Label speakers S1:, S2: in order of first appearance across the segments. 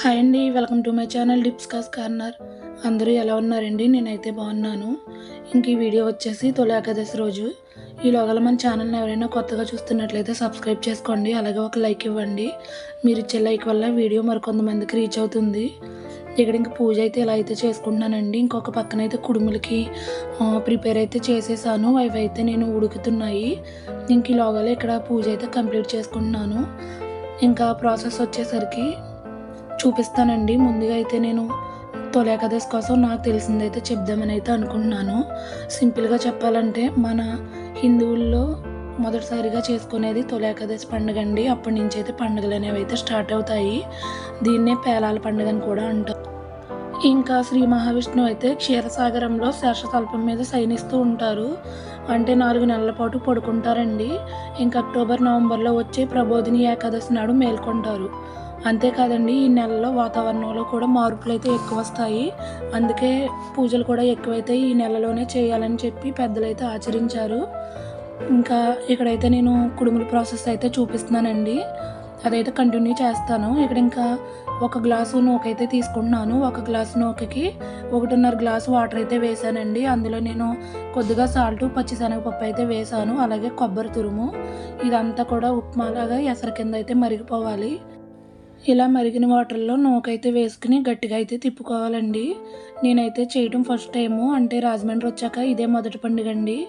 S1: Hi అండి welcome to my channel డిప్స్కాస్ corner. అందరూ ఎలా ఉన్నారండి? నేనైతే బాగున్నాను. ఇంక ఈ వీడియో వచ్చేసి తొలి ఏకాదశి రోజు. ఈలోగల మన ఛానల్ని ఎవరైనా కొత్తగా చూస్తున్నట్లయితే సబ్స్క్రైబ్ చేసుకోండి అలాగే ఒక లైక్ ఇవ్వండి. మీరు ఇచ్చే లైక్ వల్ల వీడియో మరికొంతమందికి రీచ్ అవుతుంది. ఇక్కడ ఇంక పూజ అయితే ఇలా అయితే చేసుకుంటున్నానండి ఇంకొక పక్కన అయితే కుడుములకి ప్రిపేర్ అయితే చేసేసాను. అవి అయితే నేను ఉడుకుతున్నాయి. ఇంక ఈ లోగల ఇక్కడ పూజ అయితే కంప్లీట్ చేసుకుంటున్నాను. ఇంకా ప్రాసెస్ వచ్చేసరికి చూపిస్తానండి. ముందుగా అయితే నేను తొలి ఏకాదశి కోసం నాకు తెలిసిందైతే చెప్దామని అయితే అనుకుంటున్నాను. సింపుల్గా చెప్పాలంటే మన హిందువుల్లో మొదటిసారిగా చేసుకునేది తొలి ఏకాదశి పండుగ అండి. అప్పటి నుంచి అయితే పండుగలు అనేవి అయితే స్టార్ట్ అవుతాయి. దీన్నే పేలాల పండుగ అని కూడా అంటారు. ఇంకా శ్రీ మహావిష్ణువు అయితే క్షీరసాగరంలో శేషతల్పం మీద శయనిస్తూ ఉంటారు. అంటే నాలుగు నెలల పాటు పడుకుంటారండి. ఇంకా అక్టోబర్ నవంబర్లో వచ్చే ప్రబోధిని ఏకాదశి నాడు మేల్కొంటారు. అంతేకాదండి ఈ నెలలో వాతావరణంలో కూడా మార్పులు అయితే ఎక్కువ వస్తాయి అందుకే పూజలు కూడా ఎక్కువైతే ఈ నెలలోనే చేయాలని చెప్పి పెద్దలైతే ఆచరించారు. ఇంకా ఇక్కడైతే నేను కుడుముల ప్రాసెస్ అయితే చూపిస్తున్నానండి. అదైతే కంటిన్యూ చేస్తాను. ఇక్కడ ఇంకా ఒక గ్లాసు నూకైతే తీసుకుంటున్నాను. ఒక గ్లాసు నూకకి ఒకటిన్నర గ్లాసు వాటర్ అయితే వేసానండి అందులో నేను కొద్దిగా సాల్ట్ పచ్చిశనగపప్పు అయితే వేసాను అలాగే కొబ్బరి తురుము. ఇదంతా కూడా ఉప్మాలాగా ఎసరు కింద అయితే మరిగిపోవాలి. ఇలా మరిగిన వాటర్లో నూకైతే వేసుకుని గట్టిగా అయితే తిప్పుకోవాలండి. నేనైతే చేయడం ఫస్ట్ టైము. అంటే రాజమండ్రి వచ్చాక ఇదే మొదటి పండుగ అండి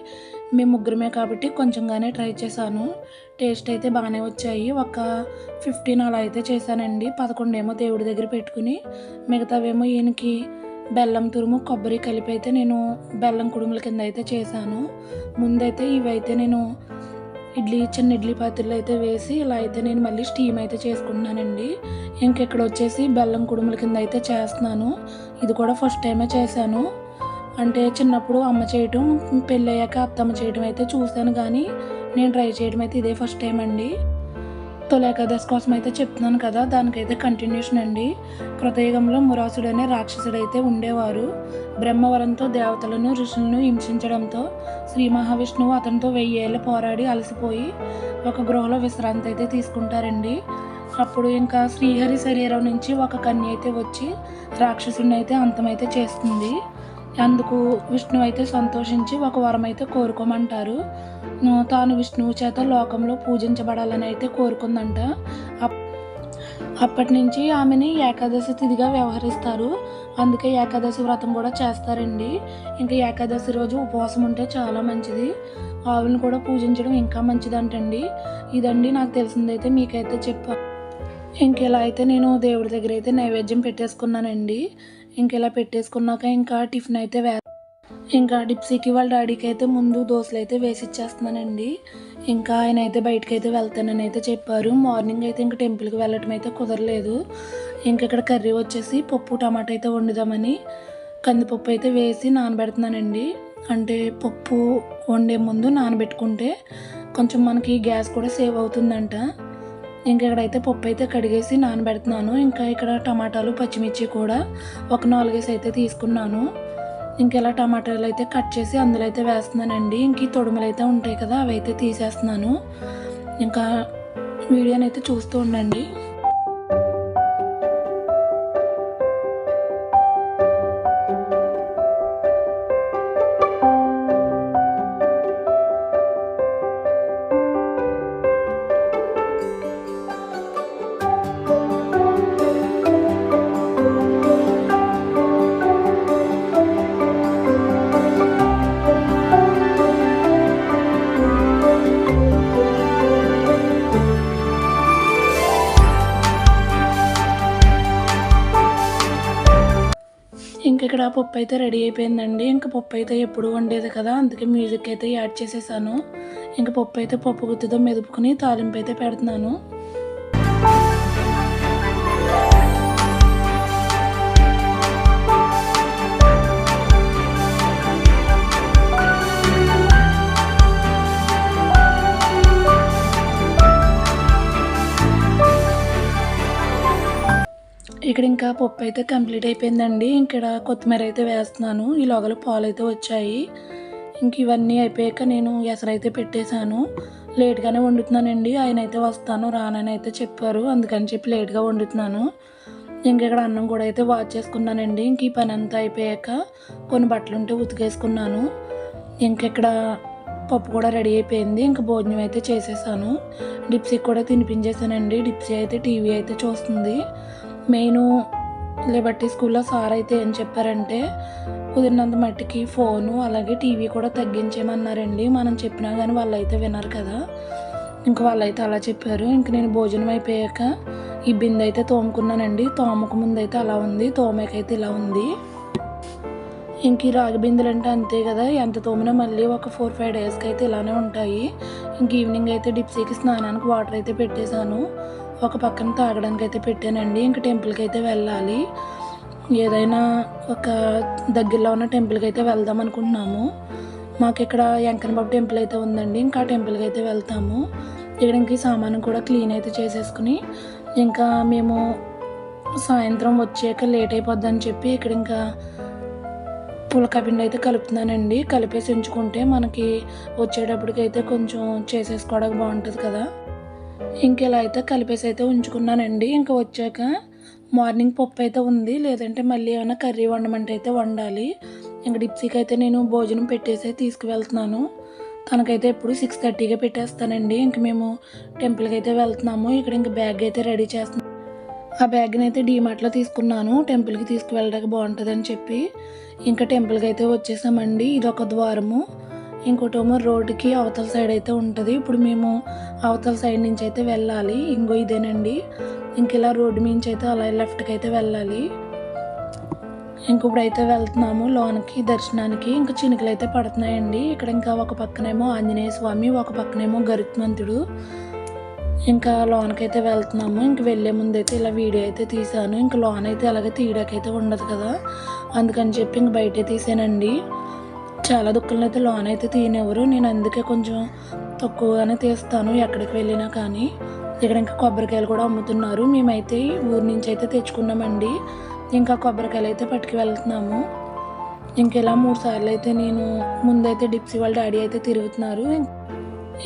S1: మేము ముగ్గురమే కాబట్టి కొంచెంగానే ట్రై చేశాను. టేస్ట్ అయితే బాగానే వచ్చాయి. ఒక ఫిఫ్టీన్ అలా అయితే చేశానండి. పదకొండేమో దేవుడి దగ్గర పెట్టుకుని మిగతావేమో ఈయనకి బెల్లం తురుము కొబ్బరి కలిపి అయితే నేను బెల్లం కుడుముల కింద అయితే చేశాను. ముందైతే ఇవైతే నేను ఇడ్లీ చిన్న ఇడ్లీ పాత్రలు అయితే వేసి ఇలా అయితే నేను మళ్ళీ స్టీమ్ అయితే చేసుకుంటున్నానండి. ఇంకెక్కడ వచ్చేసి బెల్లం కుడుముల కింద అయితే చేస్తున్నాను. ఇది కూడా ఫస్ట్ టైమే చేశాను. అంటే చిన్నప్పుడు అమ్మ చేయటం పెళ్ళయ్యాక అత్తమ్మ చేయటం అయితే చూశాను. కానీ నేను ట్రై చేయడం అయితే ఇదే ఫస్ట్ టైం అండి. తొలి ఏకాదశి కోసం అయితే చెప్తున్నాను కదా దానికైతే కంటిన్యూషన్ అండి. కృతయుగంలో మురాసుడు అనే రాక్షసుడు అయితే ఉండేవారు. బ్రహ్మవరంతో దేవతలను ఋషులను హింసించడంతో శ్రీ మహావిష్ణువు అతనితో వెయ్యేళ్ళు పోరాడి అలసిపోయి ఒక గృహలో విశ్రాంతి అయితే తీసుకుంటారండి. అప్పుడు ఇంకా శ్రీహరి శరీరం నుంచి ఒక కన్య అయితే వచ్చి రాక్షసుని అయితే అంతమైతే చేస్తుంది. అందుకు విష్ణువు అయితే సంతోషించి ఒక వరం అయితే కోరుకోమంటారు. తాను విష్ణువు చేత లోకంలో పూజించబడాలని అయితే కోరుకుందంట. అప్- అప్పటి నుంచి ఆమెని ఏకాదశి తిథిగా వ్యవహరిస్తారు. అందుకే ఏకాదశి వ్రతం కూడా చేస్తారండి. ఇంకా ఏకాదశి రోజు ఉపవాసం ఉంటే చాలా మంచిది. ఆవులను కూడా పూజించడం ఇంకా మంచిదంటండి. ఇదండి నాకు తెలిసిందైతే మీకైతే చెప్పాను ఇంక ఇలా అయితే నేను దేవుడి దగ్గర అయితే నైవేద్యం పెట్టేసుకున్నానండి. ఇంక ఇలా పెట్టేసుకున్నాక ఇంకా టిఫిన్ అయితే వే ఇంకా డిప్సీకి వాళ్ళ డాడీకి అయితే ముందు దోశలు అయితే వేసి ఇచ్చేస్తున్నానండి ఇంకా ఆయన అయితే బయటకు అయితే వెళ్తానని అయితే చెప్పారు. మార్నింగ్ అయితే ఇంకా టెంపుల్కి వెళ్ళటం అయితే కుదరలేదు. ఇంకా ఇక్కడ కర్రీ వచ్చేసి పప్పు టమాటా అయితే వండుదామని కందిపప్పు అయితే వేసి నానబెడుతున్నానండి. అంటే పప్పు వండే ముందు నానబెట్టుకుంటే కొంచెం మనకి గ్యాస్ కూడా సేవ్ అవుతుందంట. ఇంకా ఇక్కడైతే పప్పు అయితే కడిగేసి నానబెడుతున్నాను. ఇంకా ఇక్కడ టమాటాలు పచ్చిమిర్చి కూడా ఒక నాలుగేసి అయితే తీసుకున్నాను. ఇంకెలా టమాటాలు అయితే కట్ చేసి అందులో అయితే వేస్తున్నానండి. ఇంక ఈ తొడుములు అయితే ఉంటాయి కదా అవి అయితే తీసేస్తున్నాను. ఇంకా వీడియోని అయితే చూస్తూ ఉండండి. పప్పు అయితే రెడీ అయిపోయిందండి. ఇంకా పప్పు అయితే ఎప్పుడు వండేది కదా అందుకే మ్యూజిక్ అయితే యాడ్ చేసేసాను. ఇంకా పప్పు అయితే పప్పు గుత్తితో మెదుపుకుని తాలింపు అయితే పెడుతున్నాను. ఇక్కడ ఇంకా పప్పు అయితే కంప్లీట్ అయిపోయిందండి. ఇక్కడ కొత్తిమీర అయితే వేస్తున్నాను. ఈ లోగల పాలు అయితే వచ్చాయి. ఇంక ఇవన్నీ అయిపోయాక నేను ఎసరైతే పెట్టేశాను. లేట్గానే వండుతున్నానండి. ఆయన అయితే వస్తాను రానని అయితే చెప్పారు. అందుకని చెప్పి లేట్గా వండుతున్నాను. ఇంక ఇక్కడ అన్నం కూడా అయితే వాచ్ చేసుకున్నానండి. ఇంక ఈ పని అంతా అయిపోయాక కొన్ని బట్టలు ఉంటే ఉతికేసుకున్నాను ఇంకెక్కడ పప్పు కూడా రెడీ అయిపోయింది. ఇంకా భోజనం అయితే చేసేసాను. డిప్సీకి కూడా తినిపించేసానండి డిప్సీ అయితే టీవీ అయితే చూస్తుంది. మెయిన్ లిబర్టీ స్కూల్లో సార్ అయితే ఏం చెప్పారంటే కుదిరినంత మట్టికి ఫోను అలాగే టీవీ కూడా తగ్గించేమన్నారండి మనం చెప్పినా కానీ వాళ్ళైతే విన్నారు వినరు కదా. ఇంక వాళ్ళైతే అలా చెప్పారు. ఇంక నేను భోజనం అయిపోయాక ఈ బిందె అయితే తోముకున్నానండి. తోమకు ముందు అయితే అలా ఉంది. తోమకైతే ఇలా ఉంది. ఇంక ఈ రాగి బిందెలు అంటే అంతే కదా. ఎంత తోమినా మళ్ళీ ఒక ఫోర్ ఫైవ్ డేస్కి అయితే ఇలానే ఉంటాయి. ఇంక ఈవినింగ్ అయితే డిప్సీకి స్నానానికి వాటర్ అయితే పెట్టేశాను. ఒక పక్కన తాగడానికి అయితే పెట్టానండి. ఇంక టెంపుల్కి అయితే వెళ్ళాలి. ఏదైనా ఒక దగ్గరలో ఉన్న టెంపుల్కి అయితే వెళ్దాం అనుకుంటున్నాము. మాకు ఇక్కడ వెంకనబాబు టెంపుల్ అయితే ఉందండి. ఇంకా టెంపుల్కి అయితే వెళ్తాము. ఇక్కడ ఇంక సామాను కూడా క్లీన్ అయితే చేసేసుకుని ఇంకా మేము సాయంత్రం వచ్చాక లేట్ అయిపోద్దని చెప్పి ఇక్కడ ఇంకా పులకపిండి అయితే కలుపుతున్నానండి. కలిపేసి ఉంచుకుంటే మనకి వచ్చేటప్పటికైతే కొంచెం చేసేసుకోవడానికి బాగుంటుంది కదా. ఇంక ఇలా అయితే కలిపేసి అయితే ఉంచుకున్నానండి. ఇంకా వచ్చాక మార్నింగ్ పప్పు అయితే ఉంది. లేదంటే మళ్ళీ ఏమైనా కర్రీ వండమంటే అయితే వండాలి. ఇంక డిప్సీకి అయితే నేను భోజనం పెట్టేసి తీసుకువెళ్తున్నాను. తనకైతే ఎప్పుడు సిక్స్ థర్టీగా పెట్టేస్తానండి. ఇంక మేము టెంపుల్కి అయితే వెళ్తున్నాము. ఇక్కడ ఇంక బ్యాగ్ అయితే రెడీ చేస్తున్నాం. ఆ బ్యాగ్ని అయితే డీమార్ట్లో తీసుకున్నాను. టెంపుల్కి తీసుకువెళ్ళడానికి బాగుంటుందని చెప్పి ఇంకా టెంపుల్కి అయితే వచ్చేసామండి. ఇది ఒక ద్వారము. ఇంకోటేమో రోడ్డుకి అవతల సైడ్ అయితే ఉంటుంది. ఇప్పుడు మేము అవతల సైడ్ నుంచి అయితే వెళ్ళాలి. ఇంకో ఇదేనండి. ఇంక ఇలా రోడ్డు నుంచి అయితే అలా లెఫ్ట్కి అయితే వెళ్ళాలి. ఇంక ఇప్పుడైతే వెళ్తున్నాము లోనికి దర్శనానికి. ఇంకా చినుకులు అయితే పడుతున్నాయండి. ఇక్కడ ఇంకా ఒక పక్కనేమో ఆంజనేయ స్వామి ఒక పక్కనేమో గరుత్మంతుడు. ఇంకా లోనకైతే వెళ్తున్నాము. ఇంక వెళ్ళే ముందు అయితే ఇలా వీడియో అయితే తీసాను ఇంకా లోన్ అయితే అలాగే తీయడాకైతే ఉండదు కదా. అందుకని చెప్పి ఇంక బయటే తీసానండి. చాలా దుఃఖంలో అయితే లోన్ తీయనివ్వరు నేను అందుకే కొంచెం తక్కువగానే తీస్తాను ఎక్కడికి వెళ్ళినా కానీ. ఇక్కడ ఇంకా కొబ్బరికాయలు కూడా అమ్ముతున్నారు. మేమైతే ఊరి నుంచి అయితే తెచ్చుకున్నామండి. ఇంకా కొబ్బరికాయలు అయితే పట్టుకు వెళ్తున్నాము. ఇంకెలా మూడు సార్లు అయితే నేను ముందైతే డిప్సీ వాళ్ళ డాడీ అయితే తిరుగుతున్నారు.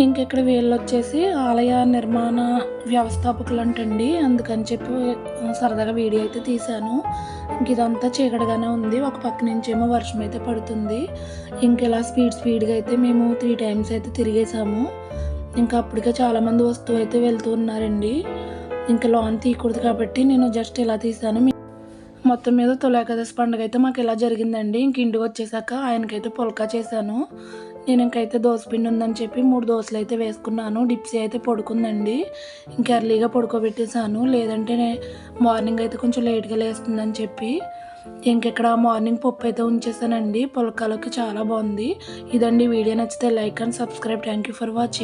S1: ఇంకెక్కడ వీళ్ళు వచ్చేసి ఆలయ నిర్మాణ వ్యవస్థాపకులు అంటండి అందుకని చెప్పి సరదాగా వీడియో అయితే తీశాను. ఇంక ఇదంతా చీకటిగానే ఉంది. ఒక పక్క నుంచేమో వర్షం అయితే పడుతుంది. ఇంకెలా స్పీడ్ స్పీడ్గా అయితే మేము త్రీ టైమ్స్ అయితే తిరిగేసాము ఇంకా అప్పటికే చాలామంది వస్తూ అయితే వెళ్తూ ఉన్నారండి. ఇంకా లోన్ తీయకూడదు కాబట్టి నేను జస్ట్ ఇలా తీసాను మొత్తం మీద తొలి పండుగ అయితే మాకు ఇలా జరిగిందండి. ఇంక ఇంటికి వచ్చేసాక ఆయనకైతే పుల్కా చేశాను. నేను ఇంకైతే దోసపిండి ఉందని చెప్పి మూడు దోశలు అయితే వేసుకున్నాను. డిప్సీ అయితే పడుకుందండి. ఇంకా ఎర్లీగా పడుకోబెట్టేశాను. లేదంటే మార్నింగ్ అయితే కొంచెం లేట్గా లేస్తుందని చెప్పి ఇంకెక్కడ మార్నింగ్ పప్పు అయితే ఉంచేసానండి పులకాలకి చాలా బాగుంది. ఇదండి వీడియో నచ్చితే like and subscribe. Thank you for watching.